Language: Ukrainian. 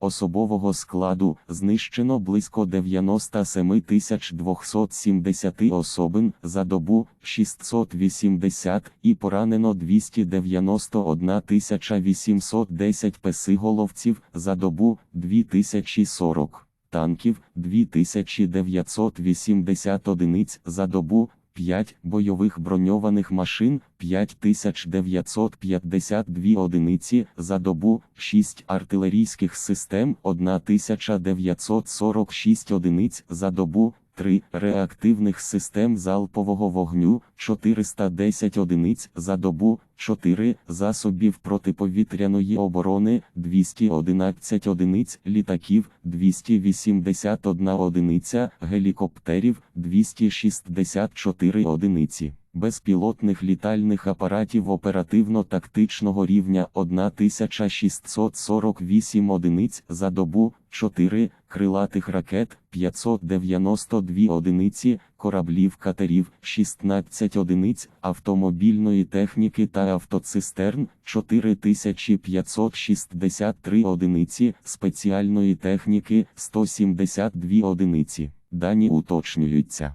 Особового складу знищено близько 97 270 особин за добу 680 і поранено 291 810 песиголовців за добу 2040 танків 2980 одиниць за добу, 5 бойових броньованих машин 5952 одиниці за добу, 6 артилерійських систем 1946 одиниць за добу, 3 реактивних систем залпового вогню 410 одиниць за добу, 4 засобів протиповітряної оборони 211 одиниць літаків 281 одиниця гелікоптерів 264 одиниці. Безпілотних літальних апаратів оперативно-тактичного рівня 1648 одиниць за добу, 4 крилатих ракет 592 одиниці, кораблів катерів 16 одиниць, автомобільної техніки та автоцистерн 4563 одиниці, спеціальної техніки 172 одиниці. Дані уточнюються.